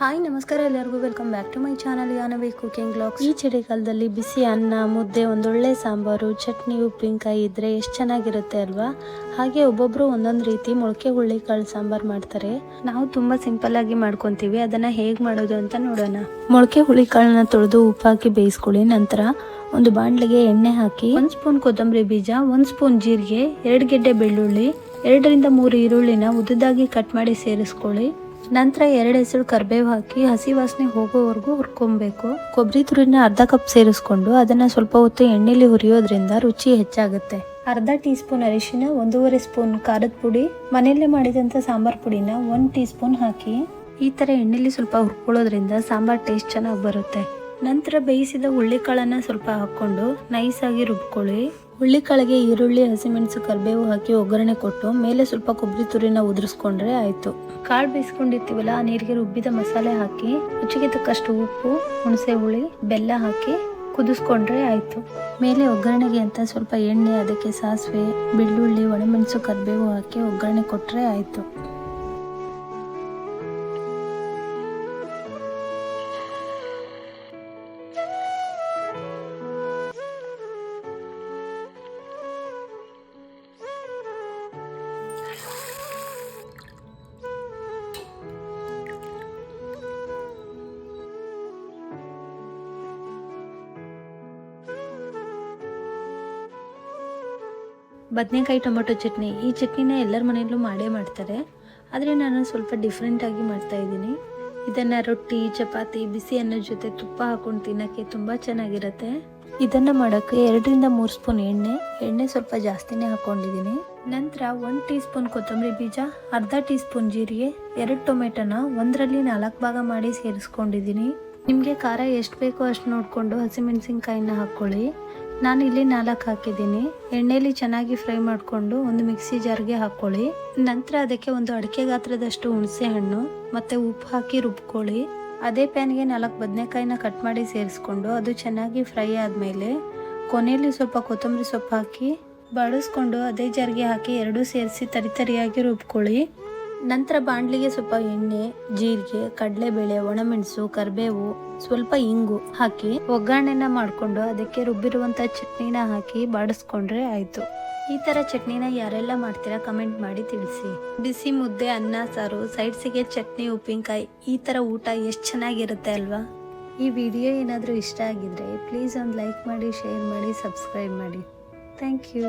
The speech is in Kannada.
ಹಾಯ್, ನಮಸ್ಕಾರ ಎಲ್ಲರಿಗೂ. Welcome back to my channel Yanavi cooking blog ಈ ಚಳಿಗಾಲದಲ್ಲಿ ಬಿಸಿ ಅನ್ನ, ಮುದ್ದೆ, ಒಂದೊಳ್ಳೆ ಸಾಂಬಾರು, ಚಟ್ನಿ, ಉಪ್ಪಿನಕಾಯಿ ಇದ್ರೆ ಎಷ್ಟು ಚೆನ್ನಾಗಿರುತ್ತೆ ಅಲ್ವಾ? ಹಾಗೆ ಒಬ್ಬೊಬ್ರು ಒಂದೊಂದು ರೀತಿ ಮೊಳಕೆ ಹುಳ್ಳಿಕಾಳು ಸಾಂಬಾರ್ ಮಾಡ್ತಾರೆ. ನಾವು ತುಂಬಾ ಸಿಂಪಲ್ ಆಗಿ ಮಾಡ್ಕೊಂತೀವಿ. ಅದನ್ನ ಹೇಗ್ ಮಾಡೋದು ಅಂತ ನೋಡೋಣ. ಮೊಳಕೆ ಹುಳಿಕಾಳನ್ನ ತೊಳೆದು ಉಪ್ಪಾಕಿ ಬೇಯಿಸ್ಕೊಳ್ಳಿ. ನಂತರ ಒಂದು ಬಾಣಲೆಗೆ ಎಣ್ಣೆ ಹಾಕಿ, ಒಂದು ಸ್ಪೂನ್ ಕೊತ್ತಂಬರಿ ಬೀಜ, ಒಂದು ಸ್ಪೂನ್ ಜೀರಿಗೆ, ಎರಡು ಗೆಡ್ಡೆ ಬೆಳ್ಳುಳ್ಳಿ, ಎರಡರಿಂದ ಮೂರು ಈರುಳ್ಳಿನ ಉದ್ದದಾಗಿ ಕಟ್ ಮಾಡಿ ಸೇರಿಸ್ಕೊಳ್ಳಿ. ನಂತರ ಎರಡು ಹೆಸರು ಕರ್ಬೇವು ಹಾಕಿ ಹಸಿ ವಾಸನೆ ಹೋಗೋವರೆಗೂ ಹುರ್ಕೊಬೇಕು. ಕೊಬ್ಬರಿ ತುರಿನ ಅರ್ಧ ಕಪ್ ಸೇರಿಸ್ಕೊಂಡು ಅದನ್ನ ಸ್ವಲ್ಪ ಹೊತ್ತು ಎಣ್ಣೆಲಿ ಹುರಿಯೋದ್ರಿಂದ ರುಚಿ ಹೆಚ್ಚಾಗುತ್ತೆ. ಅರ್ಧ ಟೀ ಸ್ಪೂನ್ ಅರಿಶಿನ, ಒಂದೂವರೆ ಸ್ಪೂನ್ ಖಾರದ ಪುಡಿ, ಮನೆಯಲ್ಲೇ ಮಾಡಿದಂಥ ಸಾಂಬಾರ್ ಪುಡಿನ ಒಂದು ಟೀ ಸ್ಪೂನ್ ಹಾಕಿ ಈ ಥರ ಎಣ್ಣೆಲಿ ಸ್ವಲ್ಪ ಹುರ್ಕೊಳ್ಳೋದ್ರಿಂದ ಸಾಂಬಾರ್ ಟೇಸ್ಟ್ ಚೆನ್ನಾಗಿ ಬರುತ್ತೆ. ನಂತರ ಬೇಯಿಸಿದ ಹುಳ್ಳಿಕಾಳನ್ನ ಸ್ವಲ್ಪ ಹಾಕ್ಕೊಂಡು ನೈಸಾಗಿ ರುಬ್ಕೊಳ್ಳಿ. ಹುಳ್ಳಿಕಾಳಿಗೆ ಈರುಳ್ಳಿ ಹಸಿಮೆಣಸು ಕರಿಬೇವು ಹಾಕಿ ಒಗ್ಗರಣೆ ಕೊಟ್ಟು ಮೇಲೆ ಸ್ವಲ್ಪ ಕೊಬ್ಬರಿ ತುರಿನ ಉದುರಿಸ್ಕೊಂಡ್ರೆ ಆಯ್ತು. ಕಾಳು ಬೇಯಿಸ್ಕೊಂಡಿರ್ತೀವಲ್ಲ, ಆ ನೀರಿಗೆ ರುಬ್ಬಿದ ಮಸಾಲೆ ಹಾಕಿ, ರುಚಿಗೆ ತಕ್ಕಷ್ಟು ಉಪ್ಪು, ಹುಣಸೆ ಹುಳಿ, ಬೆಲ್ಲ ಹಾಕಿ ಕುದಿಸ್ಕೊಂಡ್ರೆ ಆಯ್ತು. ಮೇಲೆ ಒಗ್ಗರಣೆಗೆ ಅಂತ ಸ್ವಲ್ಪ ಎಣ್ಣೆ, ಅದಕ್ಕೆ ಸಾಸಿವೆ, ಬೆಳ್ಳುಳ್ಳಿ, ಒಣಮೆಣಸು, ಕರಿಬೇವು ಹಾಕಿ ಒಗ್ಗರಣೆ ಕೊಟ್ರೆ ಆಯ್ತು. ಬದನೆಕಾಯಿ ಟೊಮೊಟೊ ಚಟ್ನಿ. ಈ ಚಟ್ನಿನ ಎಲ್ಲರ ಮನೆಯಲ್ಲೂ ಮಾಡೇ ಮಾಡ್ತಾರೆ. ಆದರೆ ನಾನು ಸ್ವಲ್ಪ ಡಿಫ್ರೆಂಟಾಗಿ ಮಾಡ್ತಾ ಇದ್ದೀನಿ. ಇದನ್ನು ರೊಟ್ಟಿ, ಚಪಾತಿ, ಬಿಸಿ ಅನ್ನದ ಜೊತೆ ತುಪ್ಪ ಹಾಕೊಂಡು ತಿನ್ನೋಕ್ಕೆ ತುಂಬ ಚೆನ್ನಾಗಿರುತ್ತೆ. ಇದನ್ನು ಮಾಡೋಕ್ಕೆ ಎರಡರಿಂದ ಮೂರು ಸ್ಪೂನ್ ಎಣ್ಣೆ. ಎಣ್ಣೆ ಸ್ವಲ್ಪ ಜಾಸ್ತಿನೇ ಹಾಕ್ಕೊಂಡಿದ್ದೀನಿ ನಂತರ ಒಂದು ಟೀ ಸ್ಪೂನ್ ಕೊತ್ತಂಬರಿ ಬೀಜ, ಅರ್ಧ ಟೀ ಸ್ಪೂನ್ ಜೀರಿಗೆ, ಎರಡು ಟೊಮೆಟೊನ ಒಂದರಲ್ಲಿ ನಾಲ್ಕು ಭಾಗ ಮಾಡಿ ಸೇರಿಸ್ಕೊಂಡಿದ್ದೀನಿ. ನಿಮಗೆ ಖಾರ ಎಷ್ಟು ಬೇಕೋ ಅಷ್ಟು ನೋಡಿಕೊಂಡು ಹಸಿಮೆಣಸಿನ್ಕಾಯಿನ ಹಾಕ್ಕೊಳ್ಳಿ ನಾನು ಇಲ್ಲಿ ನಾಲ್ಕು ಹಾಕಿದ್ದೀನಿ. ಎಣ್ಣೆಯಲ್ಲಿ ಚೆನ್ನಾಗಿ ಫ್ರೈ ಮಾಡಿಕೊಂಡು ಒಂದು ಮಿಕ್ಸಿ ಜಾರ್ಗೆ ಹಾಕ್ಕೊಳ್ಳಿ. ನಂತರ ಅದಕ್ಕೆ ಒಂದು ಅಡಿಕೆ ಗಾತ್ರದಷ್ಟು ಹುಣಸೆ ಹಣ್ಣು ಮತ್ತೆ ಉಪ್ಪು ಹಾಕಿ ರುಬ್ಕೊಳ್ಳಿ. ಅದೇ ಪ್ಯಾನ್ಗೆ ನಾಲ್ಕು ಬದನೆಕಾಯಿನ ಕಟ್ ಮಾಡಿ ಸೇರಿಸ್ಕೊಂಡು ಅದು ಚೆನ್ನಾಗಿ ಫ್ರೈ ಆದಮೇಲೆ ಕೊನೆಯಲ್ಲಿ ಸ್ವಲ್ಪ ಕೊತ್ತಂಬರಿ ಸೊಪ್ಪು ಹಾಕಿ ಬಡಿಸ್ಕೊಂಡು ಅದೇ ಜಾರ್ಗೆ ಹಾಕಿ ಎರಡೂ ಸೇರಿಸಿ ತರಿತರಿಯಾಗಿ ರುಬ್ಕೊಳ್ಳಿ. ನಂತರ ಬಾಣಲಿಗೆ ಸ್ವಲ್ಪ ಎಣ್ಣೆ, ಜೀರಿಗೆ, ಕಡಲೆಬೇಳೆ, ಒಣಮೆಣಸು, ಕರಿಬೇವು, ಸ್ವಲ್ಪ ಇಂಗು ಹಾಕಿ ಒಗ್ಗರಣೆನ ಮಾಡಿಕೊಂಡು ಅದಕ್ಕೆ ರುಬ್ಬಿರುವಂಥ ಚಟ್ನಿನ ಹಾಕಿ ಬಾಡಿಸ್ಕೊಂಡ್ರೆ ಆಯಿತು. ಈ ಥರ ಚಟ್ನಿನ ಯಾರೆಲ್ಲ ಮಾಡ್ತೀರಾ ಕಮೆಂಟ್ ಮಾಡಿ ತಿಳಿಸಿ. ಬಿಸಿ ಮುದ್ದೆ, ಅನ್ನ, ಸಾರು, ಸೈಡ್ಸಿಗೆ ಚಟ್ನಿ, ಉಪ್ಪಿನಕಾಯಿ ಈ ಥರ ಊಟ ಎಷ್ಟು ಚೆನ್ನಾಗಿರುತ್ತೆ ಅಲ್ವಾ? ಈ ವಿಡಿಯೋ ಏನಾದರೂ ಇಷ್ಟ ಆಗಿದ್ರೆ ಪ್ಲೀಸ್ ಒಂದು ಲೈಕ್ ಮಾಡಿ, ಶೇರ್ ಮಾಡಿ, ಸಬ್ಸ್ಕ್ರೈಬ್ ಮಾಡಿ. Thank you.